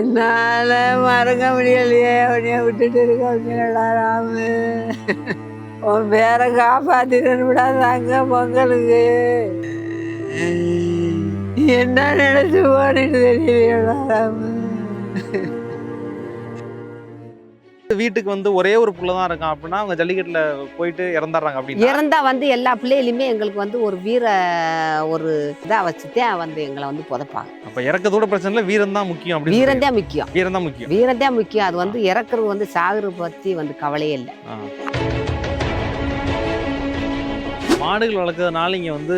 என்னால மறக்க முடியலையே. உடனே விட்டுட்டு இருக்க அப்படின்னா ராமு உன் பேரை காப்பாத்திட்டு விடாதாங்க பொங்கலுக்கு. என்ன நினைச்சு போனிட்டு தெரியலையாராமு வீட்டுக்கு வந்து ஒரே ஒரு புள்ள தான் இருக்கான் அப்படின்னா அவங்க ஜல்லிக்கட்டுல போயிட்டு இறந்துடுறாங்க அப்படின்னு? இறந்தா வந்து எல்லா பிள்ளைகளுமே எங்களுக்கு வந்து ஒரு வீர ஒரு இதா வச்சுதான் வந்து எங்களை வந்து புதைப்பாங்க அப்ப இறக்கத்தோட பிரச்சனை இல்ல வீரம் தான் முக்கியம் அப்படின்னு வீரம் தான் முக்கியம். வீரம் தான் முக்கியம். வீரம் தான் முக்கியம். அது வந்து இறக்குறது வந்து சாகுறது பத்தி வந்து கவலையே இல்லை. மாடுகள் வளர்க்கறதுனால இங்கே வந்து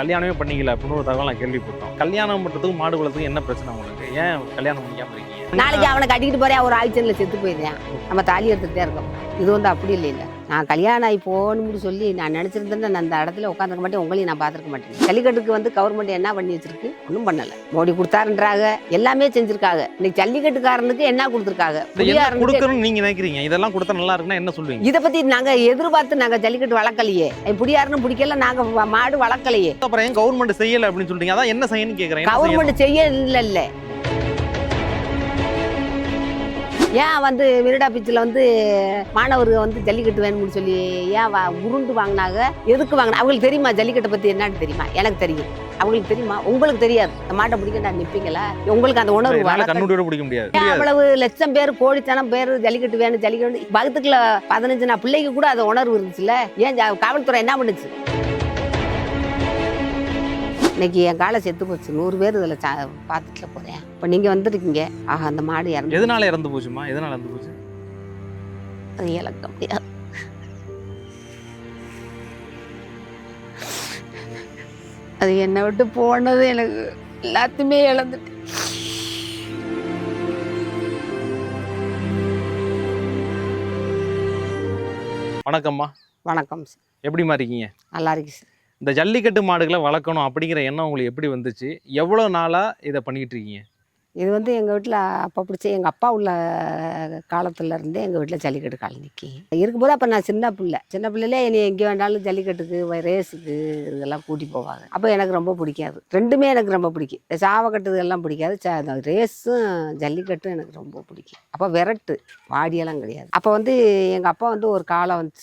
கல்யாணமே பண்ணிக்கல அப்படின்னு ஒரு தகவல் நான் கேள்விப்பட்டோம். கல்யாணம் பண்றதுக்கும் மாடு வளர்த்துக்கும் என்ன பிரச்சனை உங்களுக்கு? ஏன் கல்யாணம் பண்ணிக்காம இருக்கீங்க? நாளைக்கு அவனை கட்டிக்கிட்டு போறேன் ஒரு ஆக்சிடென்ட்ல செத்து போயிருந்தேன் நம்ம தாலி எடுத்துகிட்டே இருக்கோம். இது வந்து அப்படி இல்லை இல்லை நான் கல்யாணம் ஆகி போகணும்னு சொல்லி நான் நினச்சிருந்தேன் நான் அந்த இடத்துல உட்காந்துருக்க மாட்டேன். உங்களையும் நான் பார்த்துருக்க மாட்டேன். ஜல்லிக்கட்டுக்கு வந்து கவர்மெண்ட் என்ன பண்ணி வச்சிருக்கு? ஒன்றும் பண்ணலை. மோடி கொடுத்தாருன்றாங்க. எல்லாமே செஞ்சிருக்காங்க. இன்னைக்கு ஜல்லிக்கட்டுக்காரனுக்கு என்ன கொடுத்துருக்காங்க? கொடுக்கணும்னு நீங்க நினைக்கிறீங்க? இதெல்லாம் கொடுத்தா நல்லா இருக்குன்னா என்ன சொல்லுவீங்க? இதை பத்தி நாங்க எதிர்பார்த்து நாங்க ஜல்லிக்கட்டு வளர்க்கலையே. புடியாருன்னு பிடிக்கல நாங்க மாடு வளர்க்கலையே. அப்புறம் கவர்மெண்ட் செய்யல அப்படின்னு சொல்றீங்க? அதான் என்ன செய்யணும்னு கேக்குறேன்? கவர்மெண்ட் செய்ய இல்ல. ஏன் வந்து மிரிடா பீச்சில் வந்து மாணவர்கள் வந்து ஜல்லிக்கட்டு வேணும்னு சொல்லி ஏன் வா உருண்டு வாங்கினாங்க? எதுக்கு வாங்கினா அவங்களுக்கு தெரியுமா ஜல்லிக்கட்டை பற்றி என்னன்னு தெரியுமா? எனக்கு தெரியும். அவங்களுக்கு தெரியுமா? உங்களுக்கு தெரியாது. இந்த மாட்டை பிடிக்க நான் நிற்பீங்களா உங்களுக்கு அந்த உணர்வு பிடிக்க முடியாது. அவ்வளவு லட்சம் பேர் கோடித்தனம் பேர் ஜல்லிக்கட்டு வேணும் ஜல்லிக்கட்டு பக்கத்துக்குள்ள பதினஞ்சு நான் பிள்ளைக்கு கூட அது உணர்வு இருந்துச்சுல்ல? ஏன் காவல்துறை என்ன பண்ணுச்சு? இன்னைக்கு என் காலை செத்து போச்சு. நூறு பேர் இதில் சா பார்த்துட்டு போகிறேன் இப்போ நீங்கள் வந்துருக்கீங்க. ஆஹா அந்த மாடு இறந்து எதனால இறந்து போச்சுமா எதனால இறந்து போச்சு? அது இழக்க முடியாது. அது என்னை விட்டு போனது எனக்கு எல்லாத்தையுமே இழந்துட்டு. வணக்கம்மா. வணக்கம் சார். எப்படிமா இருக்கீங்க? நல்லா இருக்கு சார். இந்த ஜல்லிக்கட்டு மாடுகளை வளர்க்கணும் அப்படிங்கிற எண்ணம் உங்களுக்கு எப்படி வந்துச்சு? எவ்வளோ நாளாக இதை பண்ணிக்கிட்டு இருக்கீங்க? இது வந்து எங்கள் வீட்டில் அப்பா பிடிச்ச எங்கள் அப்பா உள்ள காலத்துல இருந்தே எங்கள் வீட்டில் ஜல்லிக்கட்டு காலனிக்கு. நிற்கி இருக்கும்போது அப்போ நான் சின்ன பிள்ளை. சின்ன பிள்ளையிலே என்னை எங்கே வேண்டாலும் ஜல்லிக்கட்டுக்கு ரேஸுக்கு இதெல்லாம் கூட்டி போவாங்க. அப்போ எனக்கு ரொம்ப பிடிக்காது. ரெண்டுமே எனக்கு ரொம்ப பிடிக்கும். சாவக்கட்டு எல்லாம் பிடிக்காது. ரேஸும் ஜல்லிக்கட்டும் எனக்கு ரொம்ப பிடிக்கும். அப்போ விரட்டு வாடியெல்லாம் கிடையாது. அப்போ வந்து எங்கள் அப்பா வந்து ஒரு காலை வந்து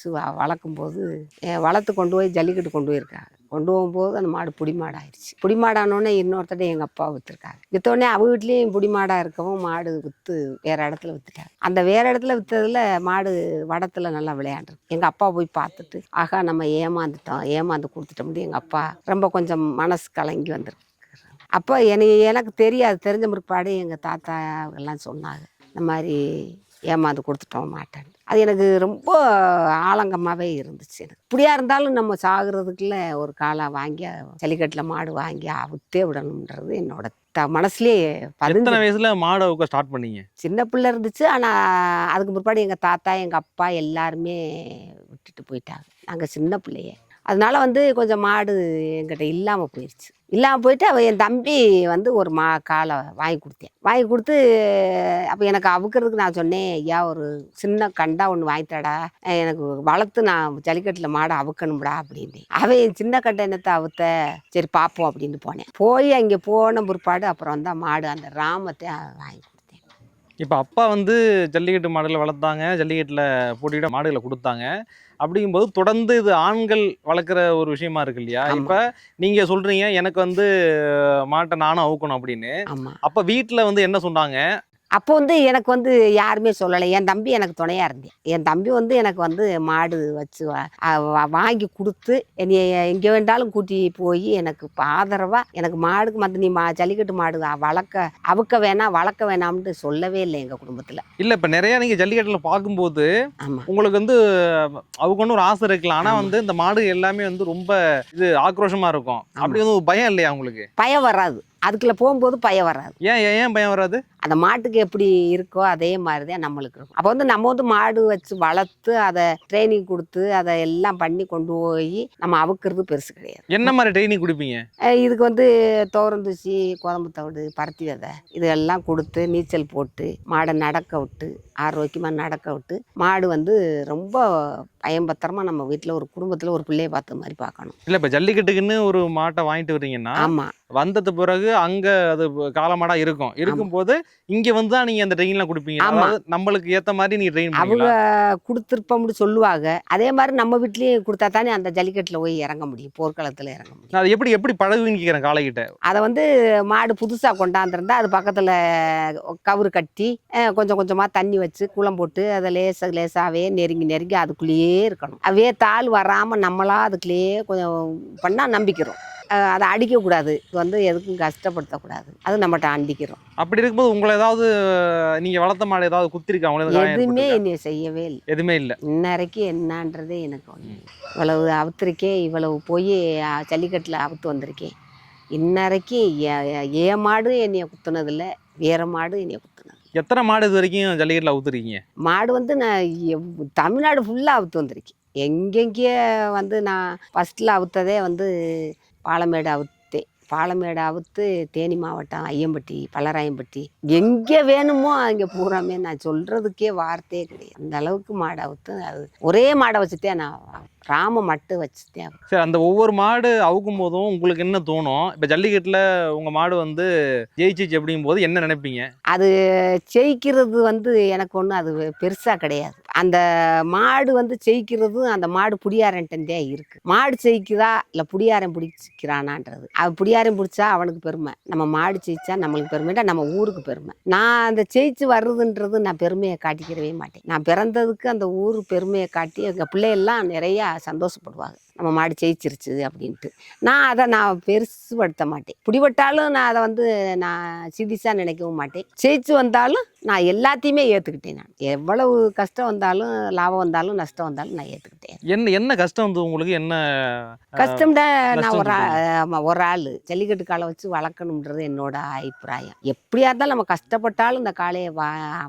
வளர்க்கும்போது வளர்க்கும் போது வளர்த்து கொண்டு போய் ஜல்லிக்கட்டு கொண்டு போயிருக்காங்க கொண்டு போகும்போது அந்த மாடு புடி மாடு ஆயிடுச்சு புடி மாடானோடனே எங்கள் அப்பா விற்றுருக்காங்க விற்றோடனே அவங்க வீட்லேயும் புடி மாடாக இருக்கவும் மாடு விற்று வேறு இடத்துல விற்றுட்டாங்க அந்த வேறு இடத்துல விற்றதுல மாடு வடத்தில் நல்லா விளையாண்டுருக்கு. எங்கள் அப்பா போய் பார்த்துட்டு ஆகா நம்ம ஏமாந்துட்டோம். ஏமாந்து கொடுத்துட்டோம்னு எங்கள் அப்பா. ரொம்ப கொஞ்சம் மனசு கலங்கி வந்திருக்கு அப்போ எனக்கு எனக்கு தெரியாது. தெரிஞ்ச முற்பாடு எங்கள் தாத்தா எல்லாம் சொன்னாங்க இந்த மாதிரி ஏமாந்து கொடுத்துட்டோம் மாட்டேன் அது எனக்கு ரொம்ப ஆலங்கமாகவே இருந்துச்சு எனக்கு. இப்படியா இருந்தாலும் நம்ம சாகுறதுக்குள்ள ஒரு காலை வாங்கி ஜல்லிக்கட்டில் மாடு வாங்கி அவுத்தே விடணுன்றது என்னோட த மனசுலேயே பதிஞ்சு எத்தனை வயசுல மாடை ஸ்டார்ட் பண்ணீங்க? சின்ன பிள்ளை இருந்துச்சு. ஆனால் அதுக்கு பிற்பாடு எங்கள் தாத்தா எங்கள் அப்பா எல்லாருமே விட்டுட்டு போயிட்டாங்க. நாங்கள் சின்ன பிள்ளைய. அதனால வந்து கொஞ்சம் மாடு எங்கிட்ட இல்லாமல் போயிடுச்சு இல்லாமல் போயிட்டு அவள் என் தம்பி வந்து ஒரு மா காலை வாங்கி கொடுத்தேன். வாங்கி கொடுத்து அப்போ எனக்கு அவுக்கிறதுக்கு நான் சொன்னேன் ஐயா ஒரு சின்ன கண்டா ஒன்று வாங்கித்தாடா எனக்கு வளர்த்து நான் ஜல்லிக்கட்டில் மாடை அவுக்கணும்டா அப்படின்னு அவன் என் சின்ன கண்டை என்னத்தை அவுத்த? சரி பார்ப்போம் அப்படின்னு போனேன். போய் அங்கே போன பிற்பாடு அப்புறம் வந்து மாடு அந்த ராமத்தை வாங்கி கொடுத்தேன். இப்போ அப்பா வந்து ஜல்லிக்கட்டு மாடுகளை வளர்த்தாங்க. ஜல்லிக்கட்டில் போட்டியிட மாடுகளை கொடுத்தாங்க. அப்படிங்கும்போது தொடர்ந்து இது ஆண்கள் வளர்க்குற ஒரு விஷயமா இருக்கு இல்லையா. இப்ப நீங்க சொல்றீங்க எனக்கு வந்து மாட்டை நானும் அவுக்கணும் அப்படின்னு. அப்ப வீட்ல வந்து என்ன சொன்னாங்க? அப்போ வந்து எனக்கு வந்து யாருமே சொல்லலை. என் தம்பி எனக்கு துணையாக இருந்தேன். என் தம்பி வந்து எனக்கு வந்து மாடு வச்சு வாங்கி கொடுத்து என்னைய எங்கே வேண்டாலும் கூட்டி போய் எனக்கு ஆதரவாக எனக்கு மாடுக்கு மற்ற நீ மா ஜல்லிக்கட்டு மாடு வளர்க்க அவுக்க வேணாம் வளர்க்க வேணாம்னு சொல்லவே இல்லை எங்கள் குடும்பத்தில். இல்ல இப்ப நிறைய நீங்க ஜல்லிக்கட்டுல பார்க்கும்போது உங்களுக்கு வந்து அவுக்கணும் ஒரு ஆசை இருக்கலாம் ஆனா ஆமா. வந்து இந்த மாடு எல்லாமே வந்து ரொம்ப இது ஆக்ரோஷமா இருக்கும். அப்படி வந்து பயம் இல்லையா உங்களுக்கு? பயம் வராது. அதுக்குள்ள போகும்போது பயம் வராது. ஏன் ஏன் பயம் வராது? அந்த மாட்டுக்கு எப்படி இருக்கோ அதே மாதிரி தான் நம்மளுக்கு இருக்கும். அப்போ வந்து நம்ம வந்து மாடு வச்சு வளர்த்து அதை ட்ரைனிங் கொடுத்து அதை எல்லாம் பண்ணி கொண்டு போய் நம்ம அவுக்கிறது பெருசு கிடையாது. என்ன மாதிரி ட்ரைனிங் கொடுப்பீங்க? இதுக்கு வந்து தோரந்தூசி குழம்பு தவிடு பருத்தி விதை இதெல்லாம் கொடுத்து நீச்சல் போட்டு மாடை நடக்க விட்டு ஆரோக்கியமாக நடக்க விட்டு மாடு வந்து ரொம்ப பயம்பத்திரமா நம்ம வீட்டில் ஒரு குடும்பத்தில் ஒரு பிள்ளைய பார்த்த மாதிரி பார்க்கணும். இல்ல இப்ப ஜல்லிக்கட்டுக்குன்னு ஒரு மாட்டை வாங்கிட்டு வர்றீங்கன்னா ஆமாம் வந்தது பிறகு அங்க அது காலமாடா இருக்கும். இருக்கும்போது இங்க வந்து தான் நீங்க அந்த ட்ரெயின்லாம் கொடுப்பீங்க. அதாவது நம்மளுக்கு ஏத்த மாதிரி நீங்க ட்ரெயின் அவங்க கொடுத்துருப்போம்னு சொல்லுவாங்க. அதே மாதிரி நம்ம வீட்லேயும் கொடுத்தா தானே அந்த ஜல்லிக்கட்டில் போய் இறங்க முடியும். போர்க்களத்தில் இறங்க முடியும். அது எப்படி எப்படி பழகுவீன்னு கேக்குறேன் காளைகிட்ட அதை வந்து மாடு புதுசாக கொண்டாந்துருந்தா அது பக்கத்தில் கவுரு கட்டி கொஞ்சம் கொஞ்சமாக தண்ணி வச்சு குளம் போட்டு அதை லேச லேசாகவே நெருங்கி நெருங்கி அதுக்குள்ளேயே இருக்கணும். அவே தாள் வராமல் நம்மளா அதுக்குள்ளேயே கொஞ்சம் பண்ணால் நம்பிக்கிறோம். அதை அடிக்கக்கூடாது. வந்து எதுக்கும் கஷ்டப்படுத்தக்கூடாது. அது நம்மகிட்ட அண்டிக்கிறோம். அப்படி இருக்கும்போது உங்களை ஏதாவது நீங்க வளர்த்த மாடு ஏதாவது குத்திருக்கா? அவங்களே ஏதாவது காயம் எதுவுமே? என்னைய செய்யவே இல்லை. எதுவுமே இல்ல. இன்ன என்னன்றதே எனக்கு இல்ல. இவ்வளவு அவுத்திருக்கேன் இவ்வளவு போய் ஜல்லிக்கட்டில் அவுத்து வந்திருக்கேன். இன்ன வரைக்கும் எ- எ- என் மாடு என்னைய குத்துனதில்ல வேற மாடு என்னைய குத்துனது. எத்தனை மாடு இது வரைக்கும் ஜல்லிக்கட்டுல ஊத்துறீங்க மாடு வந்து நான் தமிழ்நாடு ஃபுல்லாக அவுத்து வந்திருக்கேன். எங்கெங்கே வந்து நான் ஃபஸ்ட்டில் அவுத்ததே வந்து பாலமேடு அவுத்தே பாலமேடு அவுத்து தேனி மாவட்டம் ஐயம்பட்டி பல்லராயம்பட்டி. எங்கே வேணுமோ அங்கே பூராமே நான் சொல்கிறதுக்கே வார்த்தையே கிடையாது. அந்த அளவுக்கு மாடை அவுத்து அது ஒரே மாடை வச்சுட்டே நான் ராம மட்டும் வச்சுட்டேன் சரி அந்த ஒவ்வொரு மாடு அவுக்கும் போதும் உங்களுக்கு என்ன தோணும்? இப்ப ஜல்லிக்கட்டுல உங்க மாடு வந்து ஜெயிச்சிச்சு அப்படிங்கும் போது என்ன நினைப்பீங்க? அது ஜெயிக்கிறது வந்து எனக்கு ஒன்றும் அது பெருசாக கிடையாது. அந்த மாடு வந்து ஜெயிக்கிறது அந்த மாடு புடியாரன்ட்டே இருக்கு. மாடு ஜெயிக்குதா இல்லை புடியாரன் பிடிச்சிக்கிறானான்றது. அவன் புடியாரன் பிடிச்சா அவனுக்கு பெருமை. நம்ம மாடு ஜெயிச்சா நம்மளுக்கு பெருமைடா நம்ம ஊருக்கு பெருமை. நான் அந்த ஜெயிச்சு வர்றதுன்றது நான் பெருமையை காட்டிக்கிறவே மாட்டேன். நான் பிறந்ததுக்கு அந்த ஊர் பெருமையை காட்டி எங்கள் பிள்ளையெல்லாம் நிறையா சந்தோஷப்படுவாங்க. நம்ம மாடு ஜெயிச்சிருச்சு அப்படின்ட்டு. நான் அதை நான் பெருசுபடுத்த மாட்டேன். பிடிபட்டாலும் நான் அதை வந்து நான் சிதிசாக நினைக்கவும் மாட்டேன். ஜெயிச்சு வந்தாலும் நான் எல்லாத்தையுமே ஏற்றுக்கிட்டேன் நான். எவ்வளவு கஷ்டம் வந்தாலும் லாபம் வந்தாலும் நஷ்டம் வந்தாலும் நான் ஏற்றுக்கிட்டேன் என்ன என்ன கஷ்டம் வந்து உங்களுக்கு? என்ன கஷ்டம்டா நான் ஒரு ஆ- ஆமா ஒரு ஆள். ஜல்லிக்கட்டு காலை வச்சு வளர்க்கணுன்றது என்னோட அபிப்பிராயம். எப்படியா இருந்தாலும் நம்ம கஷ்டப்பட்டாலும் இந்த காளையை வ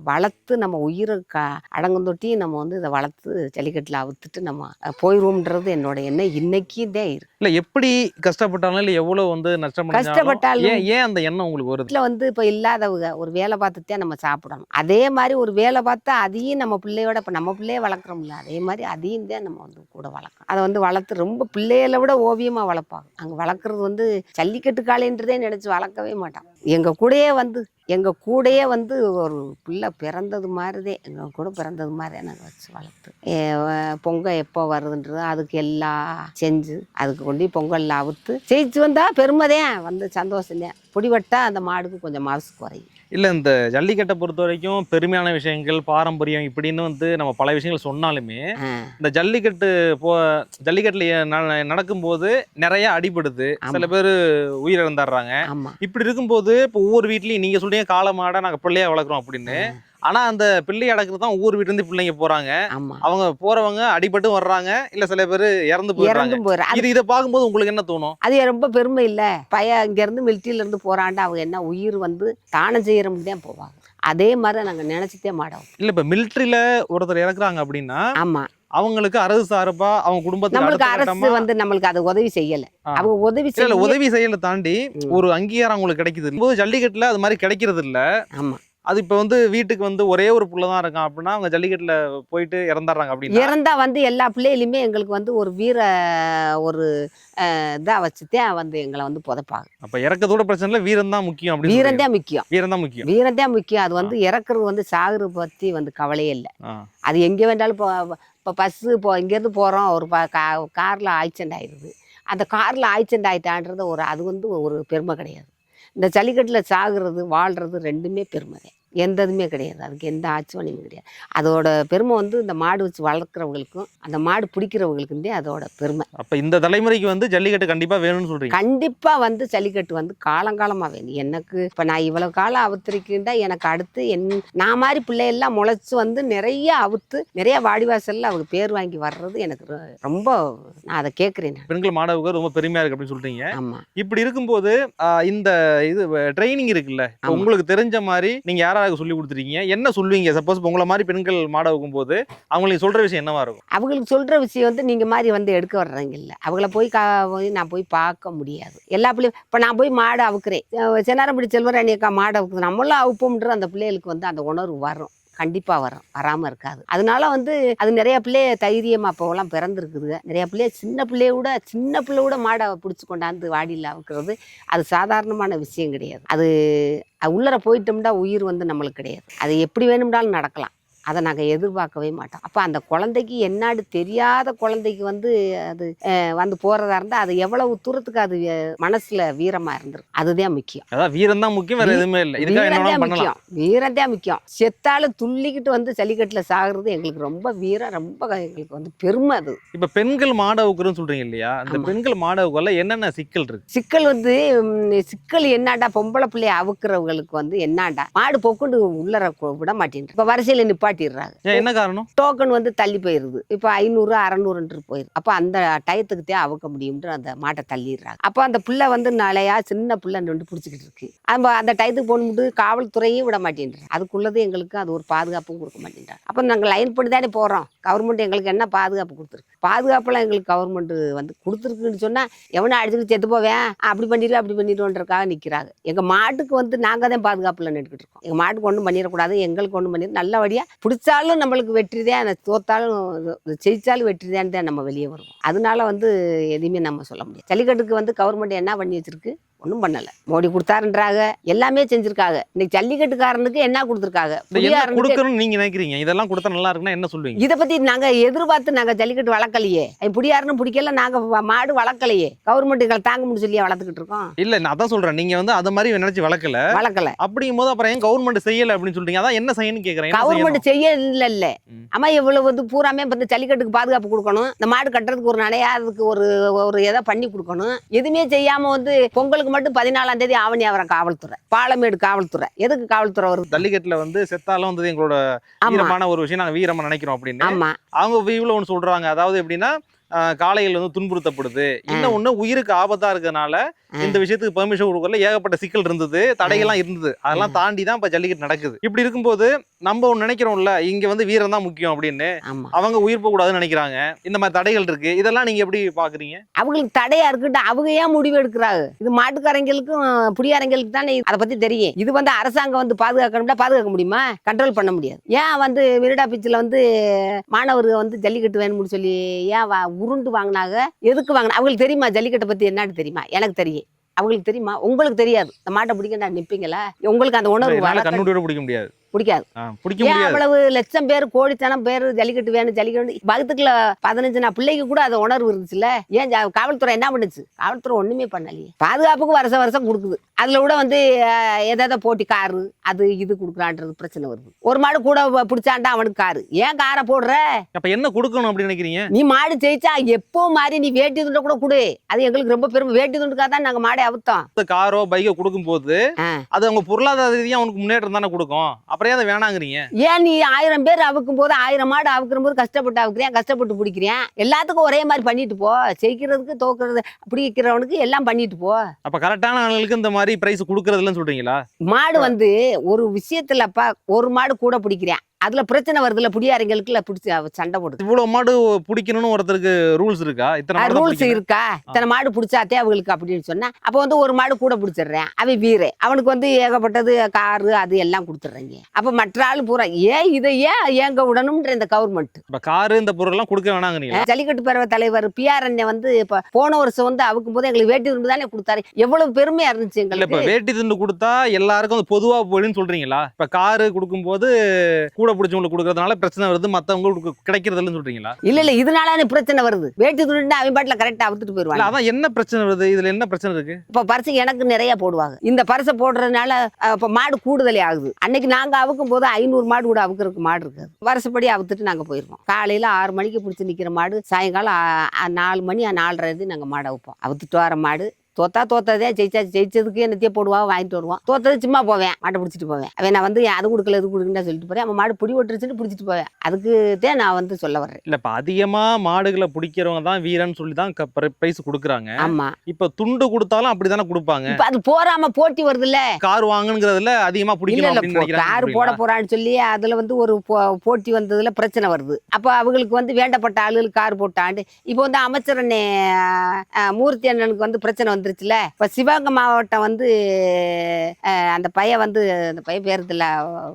வளர்த்து நம்ம உயிரை க அடங்கந்தொட்டி நம்ம வந்து இதை வளர்த்து ஜல்லிக்கட்டில் அவுத்துட்டு நம்ம போயிடுவோம்ன்றது என்னோட எண்ணம். இன்னைக்கு தான் இருக்கு. இல்ல எப்படி கஷ்டப்பட்டாலும் இல்ல எவ்வளவு வந்து நஷ்டம் கஷ்டப்பட்டாலும் ஏன் ஏன் அந்த எண்ணம் உங்களுக்கு வருது? வீட்டில் வந்து இப்போ இல்லாதவங்க ஒரு வேலை பார்த்துட்டே நம்ம சாப்பிடணும். அதே மாதிரி ஒரு வேலை பார்த்தா அதையும் நம்ம பிள்ளையோட இப்போ நம்ம பிள்ளைய வளர்க்குறோம்ல அதே மாதிரி அதையும் தான் நம்ம வந்து கூட வளர்க்கணும். அதை வந்து வளர்த்து ரொம்ப பிள்ளைகளை விட ஓவியமாக வளர்ப்பாங்க. அங்கே வளர்க்குறது வந்து ஜல்லிக்கட்டு காளைன்றதே நினச்சி வளர்க்கவே மாட்டான். எங்கள் கூடயே வந்து எங்கள் கூடையே வந்து ஒரு பிள்ளை பிறந்தது மாதிரிதே எங்கள் கூட பிறந்தது மாதிரி நாங்கள் வச்சு வளர்த்து. பொங்கல் எப்போ வருதுன்றது அதுக்கு எல்லாம் செஞ்சு அதுக்கு கொண்டு பொங்கலில் அவுத்து ஜெயிச்சு வந்தால் பெருமைதான் வந்து பிடிபட்டா அந்த மாடுக்கு கொஞ்சம் மனசு குறையும். இல்ல இந்த ஜல்லிக்கட்டை பொறுத்த வரைக்கும் பெருமையான விஷயங்கள் பாரம்பரியம் இப்படின்னு வந்து நம்ம பல விஷயங்கள் சொன்னாலுமே இந்த ஜல்லிக்கட்டு போ ஜல்லிக்கட்டுல நடக்கும்போது நிறைய அடிபடுது. சில. பேர் உயிரிழந்துடுறாங்க. இப்படி இருக்கும்போது இப்போ ஒவ்வொரு வீட்லயும் நீங்க சொல்றீங்க காளை மாடை நாங்க பிள்ளையா வளர்க்குறோம் அப்படின்னு. ஆனா அந்த பிள்ளை அடக்குறது தான் ஒவ்வொரு வீட்டுல இருந்து பிள்ளைங்க போறாங்க. ஆமாம் அவங்க போறவங்க அடிபட்டும் வர்றாங்க. இல்ல சில பேர் இறந்து போயிடுறாங்க. இது இதை பார்க்கும்போது உங்களுக்கு என்ன தோணும்? அது ரொம்ப பெருமை இல்லை. பையன் இங்கேருந்து மிலிட்ரியிலேருந்து போகிறான்ட்டு அவங்க என்ன உயிர் வந்து தானம் செய்கிறோம்னு தான் போவாங்க. அதே மாதிரி நாங்கள் நினச்சிட்டே மாட்டோம். இல்ல இப்ப மிலிட்டரியில ஒருத்தர் இறக்குறாங்க அப்படின்னா ஆமாம் அவங்களுக்கு அரசு சார்பா அவங்க குடும்பத்துக்கு நம்மளுக்கு அரசு வந்து நம்மளுக்கு அது உதவி செய்யலை. அவங்க உதவி இல்ல, இல்ல செய்ய உதவி செய்யல தாண்டி. ஒரு அங்கீகாரம் அவங்களுக்கு கிடைக்குது. போது ஜல்லிக்கட்டுல அது மாதிரி கிடைக்கிறது இல்ல ஆமாம் அது இப்ப வந்து வீட்டுக்கு வந்து ஒரே ஒரு புள்ள தான் இருக்கான் அப்படின்னா அவங்க ஜல்லிக்கட்டுல போயிட்டு இறந்துடுறாங்க அப்படின்னா? இறந்தா வந்து எல்லா பிள்ளைகளுமே எங்களுக்கு வந்து ஒரு வீர ஒரு இதாக வச்சுதான் வந்து எங்களை வந்து புதைப்பாங்க. அப்ப இறக்கத்தோட பிரச்சனை வீரம் தான் முக்கியம் அப்படின்னு வீரம். தான் முக்கியம். வீரம் தான் முக்கியம். வீரம் தான் முக்கியம். அது வந்து இறக்குறது வந்து சாகுறது பற்றி வந்து கவலையே இல்லை. அது எங்கே வேண்டாலும் இப்போ இப்போ பஸ்ஸு இப்போ இங்கேருந்து போகிறோம் ஒரு காரில் ஆக்சிடென்ட் ஆயிடுது. அந்த காரில் ஆக்சிடென்ட் ஆயிட்டான்றது ஒரு அது வந்து ஒரு பெருமை கிடையாது. இந்த ஜல்லிக்கட்டில் சாகுறது வாழ்கிறது ரெண்டுமே பெருமை. எந்த இதுவுமே கிடையாது. அதுக்கு எந்த ஆட்சேபனையும் கிடையாது. அதோட பெருமை வந்து இந்த மாடு வச்சு வளர்க்குறவங்களுக்கும் அந்த மாடு பிடிக்கிறவங்களுக்கும் தான் அதோட பெருமை. அப்ப இந்த தலைமுறைக்கு வந்து ஜல்லிக்கட்டு கண்டிப்பா வேணும்னு சொல்றீங்க? கண்டிப்பாக வந்து ஜல்லிக்கட்டு வந்து காலங்காலமாக வேணும். எனக்கு இப்போ நான் இவ்வளவு காலம் அவுத்திருக்கின்றா எனக்கு அடுத்து என் நான் மாதிரி பிள்ளையெல்லாம் முளைச்சி வந்து நிறைய அவுத்து நிறைய வாடிவாசலில் அவங்க பேர் வாங்கி வர்றது எனக்கு ரொம்ப நான் அதை கேட்குறேன் பெண்கள் மாணவர்கள் ரொம்ப பெருமையா இருக்கு அப்படின்னு சொல்றீங்க. ஆமாம் இப்படி இருக்கும்போது இந்த இது ட்ரைனிங் இருக்குல்ல. உங்களுக்கு தெரிஞ்ச மாதிரி நீங்க மாடாவுக்கு சொல்லி கொடுத்துருக்கீங்க. என்ன சொல்லுவீங்க? சப்போஸ் உங்களை மாதிரி பெண்கள் மாட வைக்கும் போது அவங்களுக்கு சொல்ற விஷயம் என்னவா இருக்கும்? அவங்களுக்கு சொல்கிற விஷயம் வந்து நீங்கள் மாதிரி வந்து எடுக்க வர்றாங்க இல்லை அவங்கள போய் கா போய் நான் போய் பார்க்க முடியாது. எல்லா பிள்ளையும் இப்போ நான் போய் மாடை அவுக்குறேன். சென்னாரம்படி செல்வராணி அக்கா அவுக்குது. நம்மளும் அவுப்போம்ன்ற அந்த பிள்ளைகளுக்கு வந்து அந்த உணர்வு வரும். கண்டிப்பாக வரும். வராமல் இருக்காது. அதனால வந்து அது நிறைய பிள்ளைய தைரியமாக அப்போலாம் பிறந்திருக்குதுங்க நிறைய பிள்ளைய சின்ன பிள்ளைய கூட சின்ன பிள்ளை கூட மாடை பிடிச்சி கொண்டாந்து வாடியில் அவுக்கிறது அது சாதாரணமான விஷயம் கிடையாது. அது அது உள்ளர போயிட்டோம்னா உயிர் வந்து நம்மளுக்கு கிடையாது. அது எப்படி வேணும்னாலும் நடக்கலாம். அதை நாங்கள் எதிர்பார்க்கவே மாட்டோம். அப்போ அந்த குழந்தைக்கு என்னாடு தெரியாத குழந்தைக்கு வந்து அது வந்து போகிறதா இருந்தால் அது எவ்வளவு தூரத்துக்கு அது மனசுல வீரமாக இருந்திருக்கும். அதுதான் முக்கியம். அதான் வீரம் தான் முக்கியம் வேற எதுவுமே இல்லை. என்ன வீரம்தான் வேணாலும் பண்ணலாம். முக்கியம். முக்கியம். செத்தாலும் துள்ளிக்கிட்டு வந்து ஜல்லிக்கட்டில் சாகுறது எங்களுக்கு ரொம்ப வீரம் ரொம்ப எங்களுக்கு வந்து பெருமை அது. இப்ப பெண்கள் மாடவுக்குறன்னு சொல்றீங்க இல்லையா? அந்த. பெண்கள் மாடவுக்குள்ள என்னென்ன சிக்கல் இருக்கு? சிக்கல் வந்து சிக்கல் என்னடா? பொம்பளை பிள்ளைய அவுக்குறவங்களுக்கு வந்து என்னடா? மாடு பொக்குண்டு உள்ளர விட மாட்டேன் இப்போ வரிசையில் நிப்பாட்டிடுறாங்க என்ன காரணம்? டோக்கன் வந்து தள்ளி போயிருது. இப்போ ஐநூறு அறநூறுன்ட்டு போயிருது. அப்போ அந்த டயத்துக்கு தான் அவுக்க முடியும்ன்ற அந்த மாட்டை தள்ளிடுறாங்க. அப்போ அந்த பிள்ளை வந்து நாளையா சின்ன பிள்ளை நின்று பிடிச்சிக்கிட்டு இருக்கு. நம்ம அந்த டயத்துக்கு போகணும்ட்டு காவல்துறையும் விட மாட்டேன்றாங்க. அதுக்குள்ளது எங்களுக்கு அது ஒரு பாதுகாப்பும் கொடுக்க மாட்டேன்றாங்க. அப்போ நாங்கள் லைன் பண்ணி தானே போகிறோம் கவர்மெண்ட் எங்களுக்கு என்ன பாதுகாப்பு கொடுத்துருக்கு? பாதுகாப்பெல்லாம் எங்களுக்கு கவர்மெண்ட் வந்து கொடுத்துருக்குன்னு சொன்னால் எவனை அடிச்சுட்டு செத்து போவேன்? அப்படி பண்ணிடு அப்படி பண்ணிடுன்றக்காக நிற்கிறாங்க எங்கள் மாட்டுக்கு வந்து நாங்கள் தான் பாதுகாப்பில் நின்றுக்கிட்டு இருக்கோம். எங்கள் மாட்டுக்கு ஒன்றும் பண்ணிடக்கூடாது. எங்களுக்கு ஒன்றும் பண்ணிடு நல்லபடியாக பிடிச்சாலும் நம்மளுக்கு வெற்றி தான் தோத்தாலும் ஜெயிச்சாலும் வெற்றி தான் தான் நம்ம வெளியே வருவோம். அதனால வந்து எதையுமே நம்ம சொல்ல முடியாது. ஜல்லிக்கட்டுக்கு வந்து கவர்மெண்ட் என்ன பண்ணி வச்சிருக்கு? ஒன்றும் பண்ணலை. மோடி கொடுத்தாருன்றாங்க. எல்லாமே செஞ்சிருக்காங்க. இன்னைக்கு ஜல்லிக்கட்டுக்காரனுக்கு என்ன கொடுத்துருக்காங்க? கொடுக்கணும்னு நீங்க நினைக்கிறீங்க? இதெல்லாம் கொடுத்தா நல்லா இருக்குன்னா என்ன சொல்லுவீங்க? இதை பத்தி நாங்க எதிர்பார்த்து நாங்க ஜல்லிக்கட்டு வளர்க்கலையே. பிடியாருன்னு பிடிக்கல நாங்க மாடு வளர்க்கலையே. கவர்மெண்ட் எங்களை தாங்க முடியும் சொல்லி வளர்த்துக்கிட்டு இருக்கோம்? இல்ல நான் அதான் சொல்றேன். நீங்க வந்து அது மாதிரி நினைச்சு வளர்க்கல. வளர்க்கல. அப்படிங்கும் போது அப்புறம் ஏன் கவர்மெண்ட் செய்யல அப்படின்னு சொல்றீங்க? அதான் என்ன செய்யணும்னு கேக்குறேன். செய்யணும்? கவர்மெண்ட் செய்ய இல்ல இல்ல ம். அம்மா இவ்வளவு வந்து பூராமே இந்த ஜல்லிக்கட்டுக்கு பாதுகாப்பு கொடுக்கணும். இந்த மாடு கட்டுறதுக்கு ஒரு நடையா அதுக்கு ஒரு ஒரு எதை பண்ணி கொடுக்கணும். எதுவுமே செய்யாம வந்து பொங்கலுக்கு மட்டும் பதினாலாம் தேதி ஆவணி அவரை காவல்துறை பாலமேடு காவல்துறை. எதுக்கு காவல்துறை வருது? ஜல்லிக்கட்டுல வந்து செத்தாலும் வந்து எங்களோட வீரமான ஒரு விஷயம் நாங்க வீரமா நினைக்கிறோம் அப்படின்னு. ஆமா. அவங்க வியூல ஒன்று சொல்றாங்க. அதாவது எப்படின்னா காளைகள் வந்து துன்புறுத்தப்படுது. இன்னும் ஒண்ணு உயிருக்கு ஆபத்தா இருக்கிறதுனால இந்த விஷயத்துக்கு பெர்மிஷன் கொடுக்கறதுல ஏகப்பட்ட சிக்கல் இருந்தது தடைகள்லாம் இருந்தது. அதெல்லாம் தாண்டி தான் இப்ப ஜல்லிக்கட்டு நடக்குது. இப்படி இருக்கும்போது நம்ம ஒண்ணு நினைக்கிறோம்ல இங்க வந்து வீரம் தான் முக்கியம் அப்படின்னு. அவங்க உயிர் போக கூடாதுன்னு நினைக்கிறாங்க. இந்த மாதிரி தடைகள் இருக்கு. இதெல்லாம் நீங்க எப்படி பாக்குறீங்க? அவங்களுக்கு தடையா இருக்கட்டும். அவங்க ஏன் முடிவு எடுக்கிறாங்க? இது மாட்டுக்காரங்களுக்கும் புடியாரங்களுக்கு தானே அதை பத்தி தெரியும். இது வந்து அரசாங்கம் வந்து பாதுகாக்கணும்னா பாதுகாக்க முடியுமா? கண்ட்ரோல் பண்ண முடியாது. ஏன் வந்து விருடா பீச்சில் வந்து மாணவர்கள் வந்து ஜல்லிக்கட்டு வேணும்னு சொல்லி ஏன் உருண்டு வாங்கினாங்க எதுக்கு வாங்கினா அவங்களுக்கு தெரியுமா ஜல்லிக்கட்டை பத்தி என்னன்னு தெரியுமா? எனக்கு தெரியும். அவங்களுக்கு தெரியுமா? உங்களுக்கு தெரியாது. இந்த மாட்டை பிடிக்கண்டா நிப்பீங்களா? உங்களுக்கு அந்த உணர்வு கண்ணுடியோட பிடிக்க முடியாது. பிடிக்காது. ஏன் அவ்வளவு லட்சம் பேர் கோடித்தனம் பேர் ஜல்லிக்கட்டு வேணும் ஜல்லிக்கட்டு பக்கத்துக்குள்ள பதினஞ்சு நான் பிள்ளைக்கு கூட அது உணர்வு இருந்துச்சுல்ல? ஏன் காவல்துறை என்ன பண்ணுச்சு? காவல்துறை ஒண்ணுமே பண்ணலையே. பாதுகாப்புக்கு வருஷம் வருஷம் கொடுக்குது. அதுல கூட வந்து எதாவது போட்டி காரு அது இது கொடுக்குறான்றது பிரச்சனை வருது. ஒரு மாடு கூட பிடிச்சாண்டா அவனுக்கு காரு. ஏன் காரை போடுற? அப்ப என்ன கொடுக்கணும் அப்படின்னு நினைக்கிறீங்க? நீ மாடு ஜெயிச்சா எப்போ மாதிரி நீ வேட்டி துண்டை கூட கொடு. அது எங்களுக்கு ரொம்ப பெருமை. வேட்டி துண்டுக்காக தான் நாங்க மாடை அவுத்தோம். காரோ பைக்கோ கொடுக்கும்போது ஆ. அது அவங்க பொருளாதார ரீதியா அவனுக்கு முன்னேற்றம் தானே கொடுக்கும். அப்புறம் அதை வேணாங்கிறீங்க. ஏன் நீ ஆயிரம் பேர் அவுக்கும் போது ஆயிரம் மாடு அவுக்கிற போது கஷ்டப்பட்டு அவுக்குறேன் கஷ்டப்பட்டு பிடிக்கிறேன் எல்லாத்துக்கும் ஒரே மாதிரி பண்ணிட்டு போ. ஜெயிக்கிறதுக்கு தோக்குறது பிடிக்கிறவனுக்கு எல்லாம் பண்ணிட்டு போ. அப்ப கரெக்டான ஆளுங்களுக்கு இந்த மாதிரி பிரைஸ் கொடுக்கறதுலன்னு சொல்றீங்களா? மாடு வந்து ஒரு விஷயத்துலப்பா ஒரு மாடு கூட பிடிக்கிறேன் அதுல பிரச்சனை வருதுல புடியாரங்களுக்குல பிடிச்சி அவ சண்டை போடுது. இவ்வளவு மாடு பிடிக்கணும்னு ஒருத்தருக்கு ரூல்ஸ் இருக்கா? இத்தனை ரூல்ஸ். இருக்கா? இத்தனை மாடு பிடிச்சாத்தே அவங்களுக்கு அப்படின்னு சொன்னா அப்போ வந்து ஒரு மாடு கூட பிடிச்சிடுறேன். அவன் வீரே. அவனுக்கு வந்து ஏகப்பட்டது காரு அது எல்லாம் கொடுத்துட்றாங்க. அப்ப மற்ற ஆள் பூரா ஏன் இதை ஏன் ஏங்க விடணும்ன்ற இந்த கவர்மெண்ட் இப்ப காரு இந்த பொருள் எல்லாம் கொடுக்க வேணாங்கிறீங்களா ஜல்லிக்கட்டு பேரவை தலைவர் பிஆர் வந்து இப்ப போன வருஷம் வந்து அவுக்கும் போது எங்களுக்கு வேட்டி துண்டு தானே கொடுத்தாரு. எவ்வளவு பெருமையா இருந்துச்சு இல்ல எங்களுக்கு வேட்டி துண்டு கொடுத்தா எல்லாருக்கும் பொதுவா போயிடுன்னு சொல்றீங்களா? இப்ப காரு கொடுக்கும்போது கூட பிடிச்சவங்களுக்கு கொடுக்கறதுனால பிரச்சனை வருது மத்தவங்களுக்கு கிடைக்கிறது இல்லைன்னு சொல்றீங்களா? இல்ல இல்ல இதனால பிரச்சனை வருது. வேட்டி துண்டு அவன் பாட்டுல கரெக்டா அவுத்துட்டு இல்ல போயிருவாங்க அதான் என்ன பிரச்சனை வருது? இதுல என்ன பிரச்சனை இருக்கு? இப்ப பரிசு எனக்கு நிறைய போடுவாங்க. இந்த பரிசை போடுறதுனால இப்ப மாடு கூடுதலே ஆகுது. அன்னைக்கு நாங்க அவுக்கும் போது ஐநூறு மாடு கூட அவுக்கிறதுக்கு மாடு இருக்காது. வருஷப்படி அவுத்துட்டு நாங்க போயிருவோம் காலையில ஆறு மணிக்கு பிடிச்சி நிக்கிற மாடு சாயங்காலம் நாலு மணி நாலரை இது நாங்க மாடு அவுப்போம். அவுத்துட்டு வர மாடு தோத்தா தோத்ததே ஜெயிச்சா ஜெயிச்சதுக்கு என்னத்தையே போடுவா வாங்கிட்டு வருவான் தோத்தது சும்மா போவேன் மாட்டை பிடிச்சிட்டு போவேன். அவன் நான் வந்து அது கொடுக்கல இது கொடுக்குன்னு சொல்லிட்டு போறேன். அவன் மாடு பிடி ஓட்டுருச்சுன்னு பிடிச்சிட்டு போவேன். அதுக்கு தான் நான் வந்து சொல்ல வர்றேன். இல்ல இப்ப அதிகமா மாடுகளை பிடிக்கிறவங்க தான் வீரன் சொல்லி தான் பிரைஸ் கொடுக்குறாங்க. ஆமா. இப்ப துண்டு கொடுத்தாலும் அப்படிதானே கொடுப்பாங்க. இப்ப அது போறாம போட்டி வருதுல்ல. கார் வாங்குங்கிறதுல அதிகமா இல்ல பிடிக்கணும் இல்ல அப்படின்னு போ- கார் போட போறான்னு சொல்லி அதுல வந்து ஒரு போட்டி வந்ததுல பிரச்சனை வருது. அப்ப அவங்களுக்கு வந்து வேண்டப்பட்ட ஆளுகள் கார் போட்டாண்டு இப்போ வந்து அமைச்சர் அண்ணே மூர்த்தி அண்ணனுக்கு வந்து பிரச்சனை வந்து வந்துருச்சுல இப்போ சிவகங்கை மாவட்டம் வந்து அந்த பையன் வந்து அந்த பையன் பேருதுல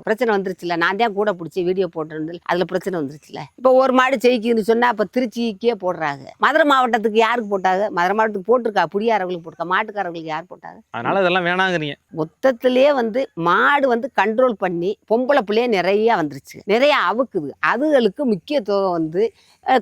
பிரச்சனை வந்துருச்சுல நான் தான் கூட பிடிச்சி வீடியோ போட்டிருந்தேன். அதுல பிரச்சனை வந்துருச்சுல இப்போ ஒரு மாடு ஜெயிக்குதுன்னு சொன்னா அப்போ திருச்சிக்கே போடுறாங்க. மதுரை மாவட்டத்துக்கு யாருக்கு போட்டாங்க? மதுரை மாவட்டத்துக்கு போட்டிருக்கா புடியாரவங்களுக்கு போட்டிருக்கா மாட்டுக்காரவங்களுக்கு யார் போட்டாங்க? அதனால இதெல்லாம் வேணாங்கிறீங்க. மொத்தத்திலேயே வந்து மாடு வந்து கண்ட்ரோல் பண்ணி பொம்பளை பிள்ளைய நிறைய வந்துருச்சு. நிறைய அவுக்குது. அதுகளுக்கு முக்கியத்துவம் வந்து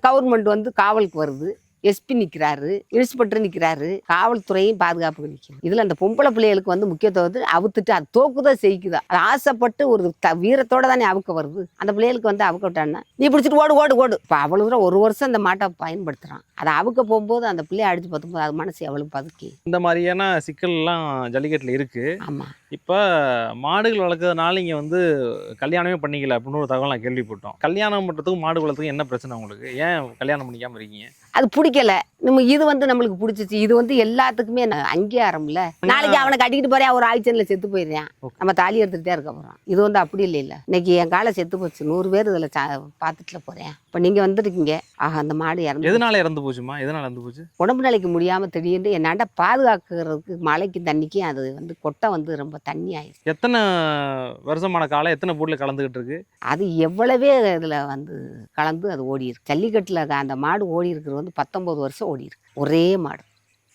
கவர்மெண்ட் வந்து காவலுக்கு வருது. எஸ்பி நிற்கிறாரு இன்ஸ்பெக்டர் நிற்கிறாரு காவல்துறையும் பாதுகாப்புக்கு நிற்கும் இதில் அந்த பொம்பளை பிள்ளைகளுக்கு வந்து முக்கியத்துவம் வந்து அவுத்துட்டு அது தோக்குதா செய்க்குதா அது ஆசைப்பட்டு ஒரு த வீரத்தோட தானே அவுக்க வருது. அந்த பிள்ளைகளுக்கு வந்து அவுக்க விட்டான்னா நீ பிடிச்சிட்டு ஓடு ஓடு ஓடு. இப்போ அவ்வளோ தூரம் ஒரு வருஷம் அந்த மாட்டை பயன்படுத்துகிறான் அதை அவுக்க போகும்போது அந்த பிள்ளைய அடிச்சு பார்த்தும்போது அது மனசு எவ்வளவு பதுக்கி. இந்த மாதிரியான சிக்கல்லாம் ஜல்லிக்கட்டுல இருக்கு. ஆமாம் இப்போ மாடுகள் வளர்க்கறதுனால இங்கே வந்து கல்யாணமே பண்ணிக்கல அப்படின்னு ஒரு தகவல் நான் கேள்விப்பட்டோம். கல்யாணம் பண்ணுறதுக்கும் மாடு வளர்த்துக்கும் என்ன பிரச்சனை உங்களுக்கு? ஏன் கல்யாணம் பண்ணிக்காம இருக்கீங்க? அது பிடிக்கல. நம்ம இது வந்து நம்மளுக்கு பிடிச்சிச்சு. இது வந்து எல்லாத்துக்குமே அங்கீகாரம்ல நாளைக்கு அவனை கட்டிக்கிட்டு போறேன். ஒரு ஆக்சிடென்ட்ல செத்து போயிடுறேன். நம்ம தாலி எடுத்துக்கிட்டே இருக்க போறோம் இது வந்து அப்படி இல்லை இல்ல இன்னைக்கு என் காலை செத்து போச்சு. நூறு பேர் இதுல சா- பார்த்துட்டுல போறேன். இப்போ நீங்க வந்துருக்கீங்க. ஆஹா அந்த மாடு இறந்து எதனால இறந்து போச்சுமா எதனால இறந்து போச்சு? உடம்பு நிலைக்கு முடியாம திடீர்னு என்னாண்ட பாதுகாக்கிறதுக்கு மழைக்கு தண்ணிக்கும் அது வந்து கொட்டை வந்து ரொம்ப தண்ணி ஆயிடுச்சு. எத்தனை வருஷமான காலம் எத்தனை போட்டில் கலந்துக்கிட்டு இருக்கு? அது எவ்வளவே இதில் வந்து கலந்து அது ஓடி இருக்கு ஜல்லிக்கட்டில் அந்த மாடு ஓடி இருக்கிறது வந்து பத்தொம்போது வருஷம் ஓடி இருக்கு ஒரே மாடு.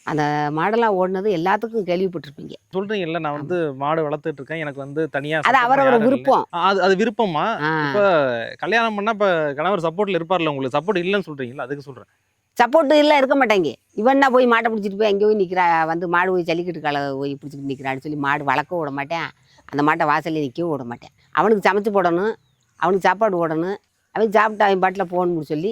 அந்த மாடெல்லாம் ஓடினது எல்லாத்துக்கும் கேள்விப்பட்டிருப்பீங்க. சொல்றீங்கல்ல நான் வந்து மாடு வளர்த்துட்டு இருக்கேன் எனக்கு வந்து தனியா அது இல்ல. விருப்பம். அது அது விருப்பமா. இப்ப கல்யாணம் பண்ணா இப்ப கணவர் சப்போர்ட்ல இருப்பார்ல உங்களுக்கு சப்போர்ட் இல்லைன்னு சொல்றீங்களா அதுக்கு சொல்றேன். சப்போர்ட் இல்லை இருக்க மாட்டாங்க. இவன்னா போய் மாட்டை பிடிச்சிட்டு போய் எங்கே போய் நிற்கிறா வந்து மாடு போய் ஜல்லிக்கட்டு காலை போய் பிடிச்சிட்டு நிற்கிறான்னு சொல்லி மாடு வளர்க்க விட மாட்டேன். அந்த மாட்டை வாசல்ல நிற்கவும் விட மாட்டேன். அவனுக்கு சமைச்சு போடணும் அவனுக்கு சாப்பாடு போடணும் அவன் சாப்பிட்டு அவன் பாட்டில் போகணும்னு சொல்லி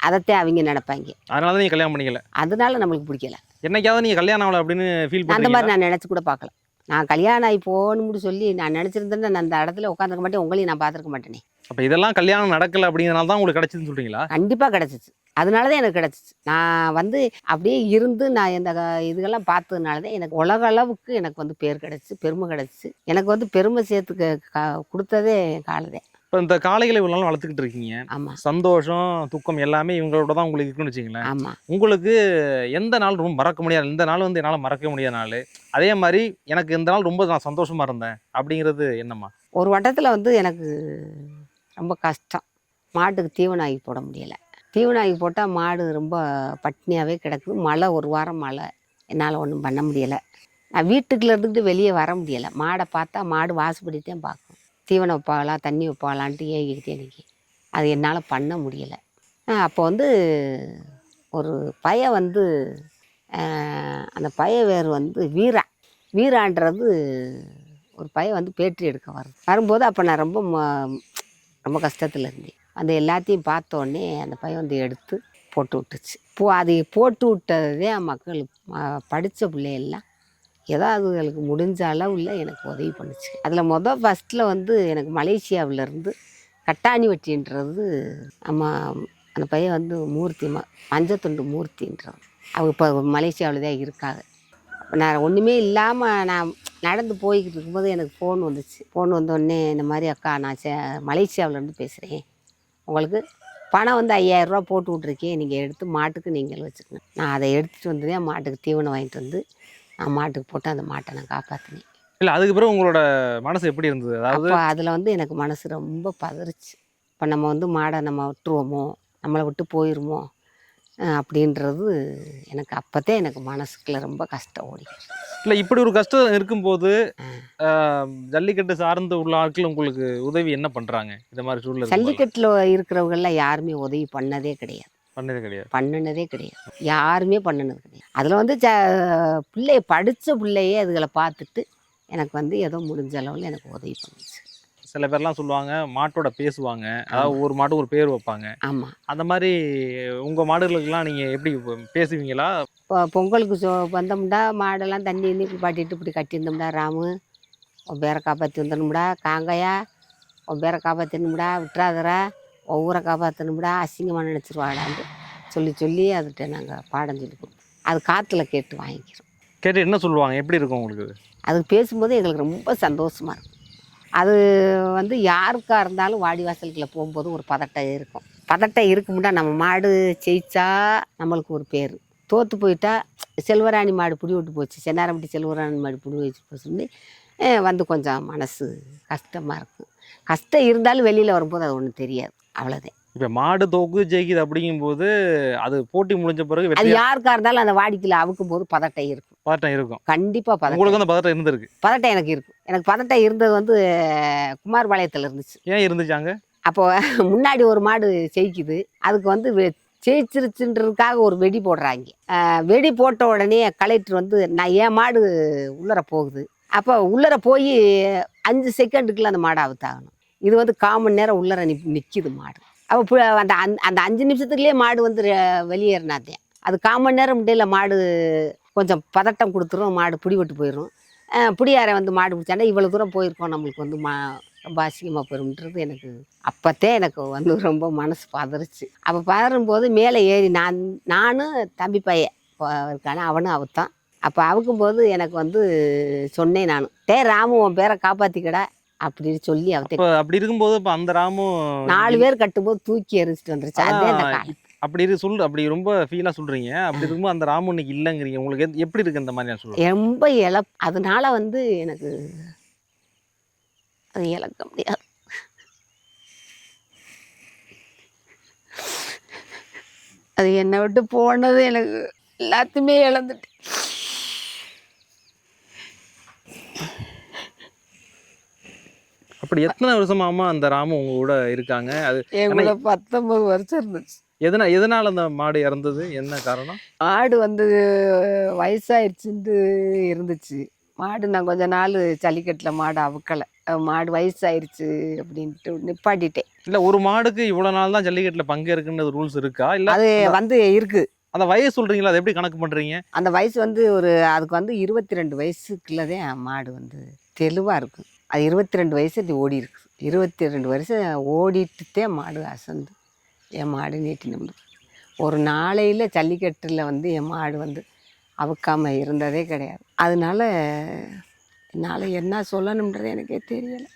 அதைத்தான் அவங்க நினைப்பாங்க. அதனால தான் கல்யாணம் பண்ணிக்கல. அதனால நம்மளுக்கு பிடிக்கல. என்னைக்காவது நீங்க கல்யாணம் ஆகல அப்படின்னு ஃபீல் அந்த பண்ணுறீங்க மாதிரி நான் நினச்சி கூட பார்க்கல. நான் கல்யாணம் ஆகி போகணும்னு சொல்லி நான் நினச்சிருந்தேன்னா நான் அந்த இடத்துல உட்காந்துருக்க மாட்டேன். உங்களையும் நான் பார்த்துருக்க மாட்டேனே. அப்ப இதெல்லாம் கல்யாணம் நடக்கல அப்படிங்கறனால தான் உங்களுக்கு கிடைச்சதுன்னு சொல்றீங்களா? கண்டிப்பாக கிடச்சிச்சு. அதனால தான் எனக்கு கிடச்சிச்சு. நான் வந்து அப்படியே இருந்து நான் இந்த இதுகெல்லாம் பார்த்ததுனால தான் எனக்கு உலக அளவுக்கு எனக்கு வந்து பேர் கிடச்சி பெருமை கிடச்சிச்சு எனக்கு வந்து பெருமை சேர்த்து கொடுத்ததே காலதே இப்போ இந்த காளைகளை இவ்வளவு நாள் வளர்த்துக்கிட்டு இருக்கீங்க. ஆமாம் சந்தோஷம் துக்கம் எல்லாமே இவங்களோட தான் உங்களுக்கு இருக்குன்னு வச்சுங்களேன் ஆமாம் உங்களுக்கு எந்த நாள் ரொம்ப மறக்க முடியாது? இந்த நாள் வந்து என்னால் மறக்க முடியாத நாள். அதே மாதிரி எனக்கு இந்த நாள் ரொம்ப நான் சந்தோஷமா இருந்தேன். அப்படிங்கிறது என்னம்மா? ஒரு வட்டத்தில் வந்து எனக்கு ரொம்ப கஷ்டம். மாட்டுக்கு தீவனாகி போட முடியலை. தீவனாகி போட்டால் மாடு ரொம்ப பட்னியாகவே கிடக்குது. மழை ஒரு வாரம் மழை. என்னால் ஒன்றும் பண்ண முடியலை. நான் வீட்டுக்குள்ள இருந்துக்கிட்டு வெளியே வர முடியலை. மாடை பார்த்தா மாடு வாசப்படித்தான் பார்க்கும். தீவனம் வைப்பாங்களா தண்ணி வைப்பாங்களான்ட்டு ஏகிக்கிட்டே நிற்கி அது என்னால் பண்ண முடியலை. அப்போ வந்து ஒரு பய வந்து அந்த பய வேறு வந்து வீரா. வீரான்றது ஒரு பையன் வந்து பேட்டி எடுக்க வருது வரும்போது அப்போ நான் ரொம்ப ம- ரொம்ப கஷ்டத்தில் இருந்தேன். அந்த எல்லாத்தையும் பார்த்தோடனே அந்த பையன் வந்து எடுத்து போட்டு விட்டுச்சு. போ அது போட்டு விட்டதே மக்கள் படித்த பிள்ளையெல்லாம் ஏதோ அதுகளுக்கு முடிஞ்ச அளவில் எனக்கு உதவி பண்ணுச்சு. அதில் மொதல் ஃபஸ்ட்டில் வந்து எனக்கு மலேசியாவிலேருந்து கட்டாணி வெட்டின்றது நம்ம அந்த பையன் வந்து மூர்த்தி ம மஞ்சத்துண்டு மூர்த்தின்றது அவங்க இப்போ மலேசியாவில் தான் இருக்காங்க. நான் ஒன்றுமே இல்லாமல் நான் நடந்து போய்கிட்டு இருக்கும்போது எனக்கு ஃபோன் வந்துச்சு. ஃபோன் வந்தோடனே இந்த மாதிரி அக்கா நான் சே மலேசியாவிலேருந்து பேசுகிறேன் உங்களுக்கு பணம் வந்து ஐயாயிரரூபா போட்டு விட்ருக்கேன் நீங்கள் எடுத்து மாட்டுக்கு நீங்கள் வச்சுக்கணும். நான் அதை எடுத்துகிட்டு வந்து தான் மாட்டுக்கு தீவனம் வாங்கிட்டு வந்து நான் மாட்டுக்கு போட்டு அந்த மாட்டை நான் காப்பாற்றினேன் இல்லை அதுக்கு பிறகு உங்களோட மனசு எப்படி இருந்தது? அதாவது அப்போ அதில் வந்து எனக்கு மனசு ரொம்ப பதறிச்சு. இப்போ நம்ம வந்து மாடை நம்ம விட்டுருவோமோ? நம்மளை விட்டு போயிடுமோ அப்படின்றது எனக்கு அப்போத்தே எனக்கு மனசுக்குள்ள ரொம்ப கஷ்டம் ஓடி இல்லை இப்படி ஒரு கஷ்டம் இருக்கும்போது ஆஹ், ஜல்லிக்கட்டு சார்ந்து உள்ள ஆட்கள் உங்களுக்கு உதவி என்ன பண்றாங்க? இந்த மாதிரி சூழ்நிலை இருக்கும்போது? ஜல்லிக்கட்டில் இருக்கிறவங்கெல்லாம் யாருமே உதவி பண்ணதே கிடையாது. பண்ணதே கிடையாது. பண்ணினதே கிடையாது. யாருமே பண்ணினது கிடையாது. அதில் வந்து ஜ பிள்ளைய படித்த பிள்ளையே அதுகளை பார்த்துட்டு எனக்கு வந்து ஏதோ முடிஞ்ச அளவில் எனக்கு உதவி பண்ணுச்சு. சில பேர்லாம் சொல்லுவாங்க மாட்டோட பேசுவாங்க. அதாவது ஒரு மாட்டு ஒரு பேர் வைப்பாங்க. ஆமாம் அந்த மாதிரி உங்க மாடுகளுக்கெல்லாம் நீங்க எப்படி பேசுவீங்களா? இப்போ பொங்கலுக்கு சொ வந்தோம்டா மாடெல்லாம் தண்ணி எண்ணி பாட்டிட்டு இப்படி கட்டியிருந்தோம்டா ராமு. உன் பேரை காப்பாற்றி வந்துடணும்டா காங்கையா உன் பேரை காப்பாற்றணும்டா விட்டுறாதரா ஊரை காப்பாற்றணும்டா அசிங்கமாக நினச்சிருவாடான்னு சொல்லி சொல்லி அதுகிட்ட நாங்கள் பாடம் சொல்லி கொடுப்போம் அது காற்றுல கேட்டு வாங்கிக்கிறோம். கேட்டு என்ன சொல்லுவாங்க? எப்படி இருக்கும் உங்களுக்கு? அதுக்கு பேசும்போது எங்களுக்கு ரொம்ப சந்தோஷமாக இருக்கும். அது வந்து யாருக்காக இருந்தாலும் வாடி வாசலுக்குள்ள போகும்போது ஒரு பதட்டம் இருக்கும். பதட்டம் இருக்கும்டா நம்ம மாடு ஜெயிச்சா நம்மளுக்கு ஒரு பேர். தோற்று போயிட்டா செல்வராணி மாடு பிடி விட்டு போச்சு. சென்னாரம்பட்டி செல்வராணி மாடு பிடி வச்சு போச்சுன்னு வந்து கொஞ்சம் மனசு கஷ்டமாக இருக்கும். கஷ்டம் இருந்தாலும் வெளியில் வரும்போது அது ஒன்றும் தெரியாது. அவ்வளோதான் இப்ப மாடு தோக்கு ஜெயிக்குது அப்படிங்கும்போது அது போட்டி முடிஞ்ச பிறகு அது யாருக்கா இருந்தாலும் அந்த வாடிக்கையில் அவுக்கும் போது பதட்டம் இருக்கும். பதட்டம் இருக்கும். கண்டிப்பாக பதட்டம். உங்களுக்கு அந்த பதட்டம் இருந்திருக்கு. பதட்டம் எனக்கு இருக்கும் எனக்கு பதட்டம் இருந்தது வந்து குமார்பாளையத்தில் இருந்துச்சு. ஏன் இருந்துச்சாங்க அப்போ முன்னாடி ஒரு மாடு ஜெயிக்குது. அதுக்கு வந்து ஜெயிச்சிருச்சுன்றதுக்காக ஒரு வெடி போடுறாங்க. வெடி போட்ட உடனே கலெக்டர் வந்து நான் என் மாடு உள்ளர போகுது. அப்போ உள்ளர போய் அஞ்சு செகண்டுக்குள்ள அந்த மாடை அவுத்தாகணும். இது வந்து காமன் நேரம் உள்ளர நி நிற்கிது மாடு. அப்போ அந்த அந்த- அந்த அஞ்சு நிமிஷத்துக்குள்ளேயே மாடு வந்து வெளியேறினாத்தேன் அது அது காமன் நேரம் முடியல மாடு கொஞ்சம் பதட்டம் கொடுத்துரும் மாடு பிடிபட்டு போயிடும் பிடியாரை வந்து மாடு பிடிச்சாண்டா இவ்வளோ தூரம் போயிருக்கோம் நம்மளுக்கு வந்து மா ரொம்ப அசிங்கமாக போயிரும்ன்றது எனக்கு அப்போத்தே எனக்கு வந்து ரொம்ப மனசு பதறிச்சு. அப்போ பதறும்போது மேலே ஏறி நான் நானும் தம்பி பையன் இப்போ இருக்கானே அவனும் அவத்தான். அப்போ அவுக்கும்போது எனக்கு வந்து சொன்னேன் நான் டே ராமு உன் பேரை காப்பாற்றிக்கடா அப்படின்னு சொல்லி இப்ப அப்படி இருக்கும்போது இப்ப அந்த ராமும் நாலு பேர் கட்டும்போது தூக்கி எரிஞ்சிட்டு வந்துருச்சு. அதே அந்த அப்படி இரு சொல் அப்படி ரொம்ப ஃபீலா சொல்றீங்க. அப்படி இருக்கும்போது அந்த ராமு இன்னைக்கு இல்லைங்கிறீங்க. உங்களுக்கு எப்படி இருக்கு இந்த மாதிரி சொல்றேன் ரொம்ப இழ அதனால வந்து எனக்கு அது இழக்க முடியாது. அது என்னை விட்டு போனது எனக்கு எல்லாத்தையுமே இழந்துட்டு. அப்படி எத்தனை வருஷமாமா அந்த ராமு உங்க கூட இருக்காங்க? அது என் கூட பத்தொன்பது வருஷம் இருந்துச்சு. எதனா எதனால அந்த மாடு இறந்தது? என்ன காரணம்? மாடு வந்து வயசாயிருச்சுன்ட்டு இருந்துச்சு. மாடு நான் கொஞ்ச நாள் ஜல்லிக்கட்டில் மாடு அவுக்கலை. மாடு வயசாயிருச்சு அப்படின்ட்டு நிப்பாட்டிட்டேன். இல்ல ஒரு மாடுக்கு இவ்வளவு நாள் தான் ஜல்லிக்கட்டுல பங்கேற்குன்றது ரூல்ஸ் இருக்கா? இல்ல அது வந்து இருக்கு. அந்த வயசு சொல்றீங்களா? அதை எப்படி கணக்கு பண்றீங்க? அந்த வயசு வந்து ஒரு அதுக்கு வந்து இருபத்தி ரெண்டு வயசுக்குள்ளதான் மாடு வந்து தெளிவாக இருக்கும். அது இருபத்தி ரெண்டு வயசு இது ஓடி இருக்கு. இருபத்தி ரெண்டு வருஷம் ஓடிட்டுத்தே மாடு அசந்து என் மாடு நீட்டி நம்பு ஒரு நாளையில் ஜல்லிக்கட்டில் வந்து என் மாடு வந்து அவுக்காம இருந்ததே கிடையாது. அதனால என்னால் என்ன சொல்லணுன்றது எனக்கே தெரியலை.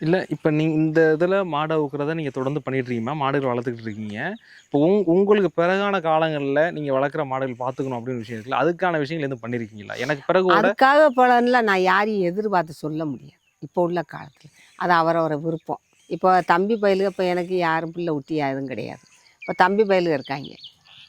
இல்ல இப்ப நீங்க இந்த இதுல மாடை ஊக்குறத நீங்க தொடர்ந்து பண்ணிட்டு இருக்கீங்க மாடுகள் வளர்த்துக்கிட்டு இருக்கீங்க. இப்போ உங் உங்களுக்கு பிறகான காலங்கள்ல நீங்க வளர்க்குற மாடுகள் பாத்துக்கணும் அப்படின்னு விஷயம் இருக்குல்ல அதுக்கான விஷயங்கள் எதுவும் பண்ணிருக்கீங்களா? எனக்கு பிறகு அதுக்காக பலன்லாம் நான் யாரையும் எதிர்பார்த்து சொல்ல முடியாது. இப்போ உள்ள காலத்தில். அது அவரவர விருப்பம். இப்போ தம்பி பயலுக இப்போ எனக்கு யாரும் பிள்ளை ஊட்டி எதுவும் கிடையாது. இப்போ தம்பி பயலுக இருக்காங்க.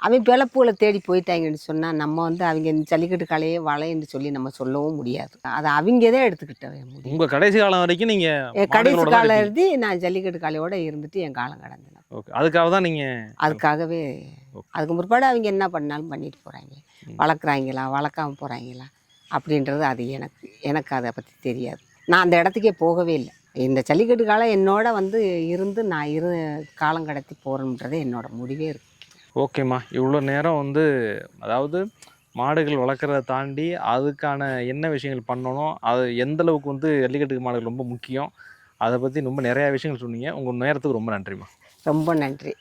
அவன் பிழப்புகளை தேடி போயிட்டாங்கன்னு சொன்னால் நம்ம வந்து அவங்க இந்த ஜல்லிக்கட்டு கலையே வளைன்னு சொல்லி நம்ம சொல்லவும் முடியாது. அதை அவங்க தான் எடுத்துக்கிட்ட முடியும். உங்க கடைசி காலம் வரைக்கும் நீங்க என் கடைசி காலம். இருந்து நான் ஜல்லிக்கட்டு காலையோட இருந்துட்டு என் காலம் கடந்தேன் ஓகே. அதுக்காக தான் நீங்க அதுக்காகவே. அதுக்கு முற்பாடு அவங்க என்ன பண்ணாலும் பண்ணிட்டு போகிறாங்க. வளர்க்குறாங்களா வளர்க்காம போகிறாங்களா அப்படின்றது அது எனக்கு எனக்கு அதை பற்றி தெரியாது. நான் அந்த இடத்துக்கே போகவே இல்லை. இந்த ஜல்லிக்கட்டு காலம் என்னோட வந்து இருந்து நான் இரு காலம் கடத்தி போகிறேன்றதே என்னோட முடிவே இருக்கு. ஓகேம்மா. இவ்வளோ நேரம் வந்து அதாவது மாடுகள் வளர்க்குறத தாண்டி அதுக்கான என்ன விஷயங்கள் பண்ணணும் அது எந்த அளவுக்கு வந்து ஜல்லிக்கட்டு மாடுகள் ரொம்ப முக்கியம் அதை பற்றி ரொம்ப நிறையா விஷயங்கள் சொன்னீங்க. உங்கள் நேரத்துக்கு ரொம்ப நன்றிம்மா. ரொம்ப நன்றி.